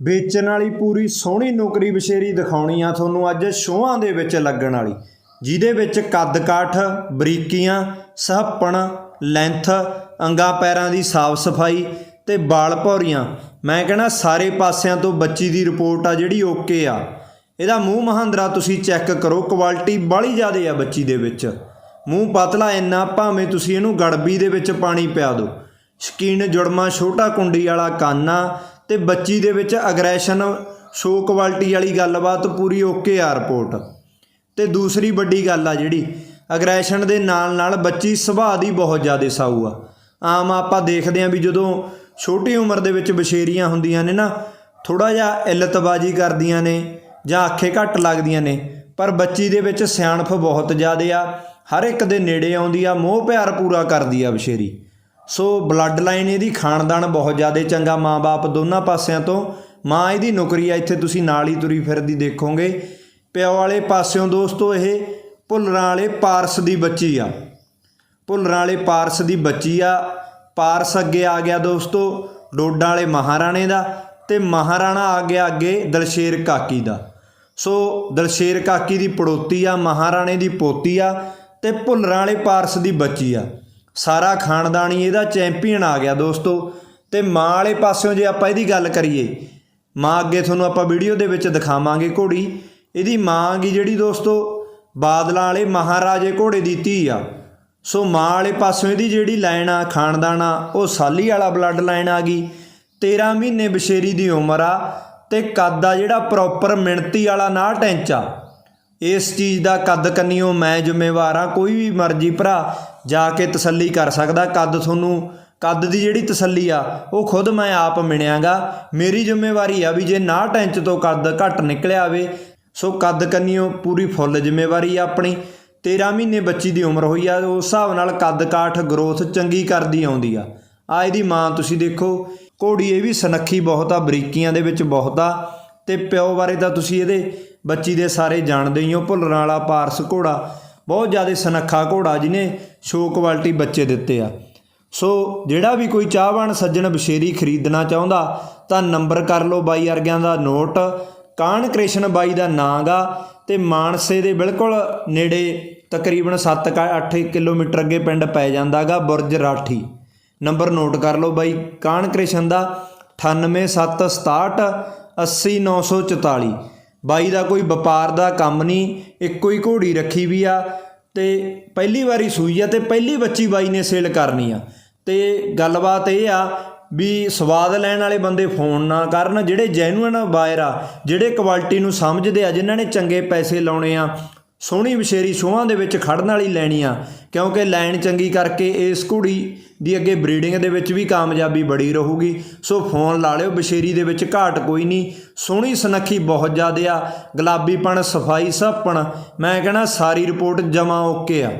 ਵੇਚਣ ਵਾਲੀ ਪੂਰੀ ਸੋਹਣੀ ਨੌਕਰੀ ਬਸ਼ੇਰੀ ਦਿਖਾਉਣੀ ਆ ਤੁਹਾਨੂੰ ਅੱਜ ਸ਼ੋਹਾਂ ਦੇ ਵਿੱਚ ਲੱਗਣ ਵਾਲੀ, ਜਿਹਦੇ ਵਿੱਚ ਕੱਦ ਕਾਠ ਬਰੀਕੀਆਂ, ਸਹੱਪਣ, ਲੈਂਥ, ਅੰਗਾ ਪੈਰਾਂ ਦੀ ਸਾਫ਼ ਸਫ਼ਾਈ ਤੇ ਬਾਲ ਭੌਰੀਆਂ। ਮੈਂ ਕਹਿੰਦਾ ਸਾਰੇ ਪਾਸਿਆਂ ਤੋਂ ਬੱਚੀ ਦੀ ਰਿਪੋਰਟ ਆ ਜਿਹੜੀ ਓਕੇ ਆ। ਇਹਦਾ ਮੂੰਹ ਮਹਾਂਦਰਾ ਤੁਸੀਂ ਚੈੱਕ ਕਰੋ, ਕੁਆਲਿਟੀ ਬਾਹਲੀ ਜ਼ਿਆਦੇ ਆ ਬੱਚੀ ਦੇ ਵਿੱਚ। ਮੂੰਹ ਪਤਲਾ ਇੰਨਾ, ਭਾਵੇਂ ਤੁਸੀਂ ਇਹਨੂੰ ਗੜਬੀ ਦੇ ਵਿੱਚ ਪਾਣੀ ਪਿਆ ਦਿਓ। ਸ਼ਕੀਨ, ਜੁੜਮਾ, ਛੋਟਾ ਕੁੰਡੀ ਵਾਲਾ ਕਾਨਾ ਤੇ ਬੱਚੀ ਦੇ ਵਿੱਚ ਅਗਰੈਸ਼ਨ ਸ਼ੋ ਕੁਆਲਿਟੀ ਵਾਲੀ ਗੱਲਬਾਤ ਪੂਰੀ ਓਕੇ ਆ ਰਿਪੋਰਟ ਤੇ ਦੂਸਰੀ ਵੱਡੀ ਗੱਲ ਆ ਜਿਹੜੀ ਅਗਰੈਸ਼ਨ ਦੇ ਨਾਲ ਨਾਲ ਬੱਚੀ ਸੁਭਾਅ ਦੀ ਬਹੁਤ ਜ਼ਿਆਦਾ ਸਾਊ ਆ। ਆਮ ਆਪਾਂ ਦੇਖਦੇ ਆਂ ਵੀ ਜਦੋਂ ਛੋਟੀ ਉਮਰ ਦੇ ਵਿੱਚ ਬਸ਼ੇਰੀਆਂ ਹੁੰਦੀਆਂ ਨੇ ਨਾ ਥੋੜਾ ਜਿਹਾ ਇਲਤਬਾਜੀ ਕਰਦੀਆਂ ਨੇ ਜਾਂ ਅੱਖੇ ਘੱਟ ਲੱਗਦੀਆਂ ਨੇ, ਪਰ ਬੱਚੀ ਦੇ ਵਿੱਚ ਸਿਆਣਪ ਬਹੁਤ ਜ਼ਿਆਦਾ ਆ, ਹਰ ਇੱਕ ਦੇ ਨੇੜੇ ਆਉਂਦੀ ਆ, ਮੋਹ ਪਿਆਰ ਪੂਰਾ ਕਰਦੀ ਆ ਬਸ਼ੇਰੀ। ਸੋ ਬਲੱਡ ਲਾਈਨ ਇਹਦੀ ਖਾਨਦਾਨ ਬਹੁਤ ਜ਼ਿਆਦਾ ਚੰਗਾ, ਮਾਂ-ਬਾਪ ਦੋਨਾਂ ਪਾਸਿਆਂ ਤੋਂ। ਮਾਂ ਇਹਦੀ ਨੌਕਰੀ ਆ, ਇੱਥੇ ਤੁਸੀਂ ਨਾਲ ਹੀ ਤੁਰੀ ਫਿਰਦੀ ਦੇਖੋਗੇ। ਪਿਓ ਵਾਲੇ ਪਾਸਿਓਂ ਦੋਸਤੋ ਇਹ ਭੁੱਲਰਾਂ ਵਾਲੇ ਪਾਰਸ ਦੀ ਬੱਚੀ ਆ। ਭੁੱਲਰਾਂ ਵਾਲੇ ਪਾਰਸ ਦੀ ਬੱਚੀ ਆ। ਪਾਰਸ ਅੱਗੇ ਆ ਗਿਆ ਦੋਸਤੋ, ਡੋਡਾਂ ਵਾਲੇ ਮਹਾਰਾਣੇ ਦਾ ਤੇ ਮਹਾਰਾਣਾ ਆ ਗਿਆ ਅੱਗੇ ਦਲਸ਼ੇਰ ਕਾਕੀ ਦਾ। ਸੋ ਦਲਸ਼ੇਰ ਕਾਕੀ ਦੀ ਪੜੋਤੀ ਆ, ਮਹਾਰਾਣੇ ਦੀ ਪੋਤੀ ਆ ਤੇ ਭੁੱਲਰਾਂ ਵਾਲੇ ਪਾਰਸ ਦੀ ਬੱਚੀ ਆ। ਸਾਰਾ ਖਾਨਦਾਨੀ ਇਹਦਾ ਚੈਂਪੀਅਨ ਆ ਗਿਆ ਦੋਸਤੋ। ਤੇ ਮਾਂ ਵਾਲੇ ਪਾਸਿਓਂ ਜੇ ਆਪਾਂ ਇਹਦੀ ਗੱਲ ਕਰੀਏ, ਮਾਂ ਅੱਗੇ ਤੁਹਾਨੂੰ ਆਪਾਂ ਵੀਡੀਓ ਦੇ ਵਿੱਚ ਦਿਖਾਵਾਂਗੇ ਘੋੜੀ। ਇਹਦੀ ਮਾਂ ਗੀ ਜਿਹੜੀ ਦੋਸਤੋ, ਬਾਦਲਾਂ ਵਾਲੇ ਮਹਾਰਾਜੇ ਘੋੜੇ ਦੀ ਧੀ ਆ। ਸੋ ਮਾਂ ਵਾਲੇ ਪਾਸਿਓਂ ਇਹਦੀ ਜਿਹੜੀ ਲਾਈਨ ਆ, ਖਾਨਦਾਨ ਆ, ਉਹ ਸਾਲੀ ਵਾਲਾ ਬਲੱਡ ਲਾਈਨ ਆ ਗਈ 13 ਮਹੀਨੇ ਬਸ਼ੇਰੀ ਦੀ ਉਮਰ ਆ ਤੇ ਕੱਦ ਆ ਜਿਹੜਾ ਪ੍ਰੋਪਰ ਮਿਣਤੀ ਵਾਲਾ ਨਾ ਟੈਂਚਾ ਇਸ ਚੀਜ਼ ਦਾ ਕੱਦ ਕੰਨੀਓ ਮੈਂ ਜ਼ਿੰਮੇਵਾਰ ਆ ਕੋਈ ਵੀ ਮਰਜ਼ੀ ਭਰਾ ਜਾ ਕੇ ਤਸੱਲੀ ਕਰ ਸਕਦਾ। ਕੱਦ ਤੁਹਾਨੂੰ, ਕੱਦ ਦੀ ਜਿਹੜੀ ਤਸੱਲੀ ਆ, ਉਹ ਖੁਦ ਮੈਂ ਆਪ ਮਿਣਿਆਗਾ। ਮੇਰੀ ਜ਼ਿੰਮੇਵਾਰੀ ਆ ਵੀ ਜੇ ਨਾ ਟੈਂਚ ਤੋਂ ਕੱਦ ਘੱਟ ਨਿਕਲਿਆ ਆਵੇ, ਸੋ ਕੱਦ ਕੰਨੀਓ ਪੂਰੀ ਫੁੱਲ ਜ਼ਿੰਮੇਵਾਰੀ ਆ ਆਪਣੀ। 13 ਮਹੀਨੇ ਬੱਚੀ ਦੀ ਉਮਰ ਹੋਈ ਆ, ਉਸ ਹਿਸਾਬ ਨਾਲ ਕੱਦ ਕਾਠ ਗਰੋਥ ਚੰਗੀ ਕਰਦੀ ਆਉਂਦੀ ਆ। ਆ ਇਹਦੀ ਮਾਂ ਤੁਸੀਂ ਦੇਖੋ, ਘੋੜੀ ਇਹ ਵੀ ਸਨੱਖੀ ਬਹੁਤ ਆ, ਬਰੀਕੀਆਂ ਦੇ ਵਿੱਚ ਬਹੁਤ ਆ। ਤੇ ਪਿਓ ਬਾਰੇ ਤਾਂ ਤੁਸੀਂ ਇਹਦੇ ਬੱਚੀ ਦੇ ਸਾਰੇ ਜਾਣਦੇ ਹੀ ਹੋ, ਭੁੱਲਰਾਂ ਵਾਲਾ, ਪਾਰਸ ਘੋੜਾ, ਬਹੁਤ ਜ਼ਿਆਦਾ ਸਨੱਖਾ ਘੋੜਾ ਜਿਹਨੇ ਸ਼ੋ ਕੁਆਲਿਟੀ ਬੱਚੇ ਦਿੱਤੇ ਆ। ਸੋ ਜਿਹੜਾ ਵੀ ਕੋਈ ਚਾਹਵਾਨ ਸੱਜਣ ਬਸ਼ੇਰੀ ਖਰੀਦਣਾ ਚਾਹੁੰਦਾ, ਤਾਂ ਨੰਬਰ ਕਰ ਲਓ ਬਾਈ ਅਰਗਿਆਂ ਦਾ ਨੋਟ। ਕਾਨ ਕ੍ਰਿਸ਼ਨ ਬਾਈ ਦਾ ਨਾਂ ਗਾ ਤੇ ਮਾਨਸੇ ਦੇ ਬਿਲਕੁਲ ਨੇੜੇ ਤਕਰੀਬਨ 7-8 ਕਿਲੋਮੀਟਰ ਅੱਗੇ ਪਿੰਡ ਪੈ ਜਾਂਦਾਗਾ, ਬੁਰਜ ਰਾਠੀ। ਨੰਬਰ ਨੋਟ ਕਰ ਲਓ ਬਾਈ ਕਾਨ ਕ੍ਰਿਸ਼ਨ ਦਾ 98767 80944 ਬਾਈ ਦਾ ਕੋਈ ਵਪਾਰ ਦਾ ਕੰਮ ਨਹੀਂ, ਇੱਕੋ ਹੀ ਘੋੜੀ ਰੱਖੀ ਵੀ ਆ ਤੇ ਪਹਿਲੀ ਵਾਰੀ ਸੂਈ ਆ ਤੇ ਪਹਿਲੀ ਬੱਚੀ ਬਾਈ ਨੇ ਸੇਲ ਕਰਨੀ ਆ। ਤੇ ਗੱਲਬਾਤ ਇਹ ਆ ਵੀ ਸਵਾਦ ਲੈਣ ਵਾਲੇ ਬੰਦੇ ਫੋਨ ਨਾ ਕਰਨ, ਜਿਹੜੇ ਜੈਨੂਇਨ ਬਾਇਰ ਆ, ਜਿਹੜੇ ਕੁਆਲਿਟੀ ਨੂੰ ਸਮਝਦੇ ਆ, ਜਿਨ੍ਹਾਂ ਨੇ ਚੰਗੇ ਪੈਸੇ ਲਾਉਣੇ ਆ ਸੋਹਣੀ ਵਿਸ਼ੇਰੀ ਸੋਹਾਂ ਦੇ ਵਿੱਚ ਖੜਨ ਵਾਲੀ ਲੈਣੀ ਆ ਕਿਉਂਕਿ ਲਾਈਨ ਚੰਗੀ ਕਰਕੇ ਇਸ ਘੋੜੀ ਦੀ ਅੱਗੇ ਬਰੀਡਿੰਗ ਦੇ ਵਿੱਚ ਵੀ ਕਾਮਯਾਬੀ ਬੜੀ ਰਹੂਗੀ। ਸੋ ਫੋਨ ਲਾ ਲਿਓ ਬਸ਼ੇਰੀ ਦੇ ਵਿੱਚ ਘਾਟ ਕੋਈ ਨਹੀਂ। ਸੋਹਣੀ ਸੁਨੱਖੀ ਬਹੁਤ ਜ਼ਿਆਦਾ ਆ, ਗੁਲਾਬੀਪਣ, ਸਫ਼ਾਈ ਸੱਪਣ। ਮੈਂ ਕਹਿੰਦਾ ਸਾਰੀ ਰਿਪੋਰਟ ਜਮਾ ਓਕੇ ਆ।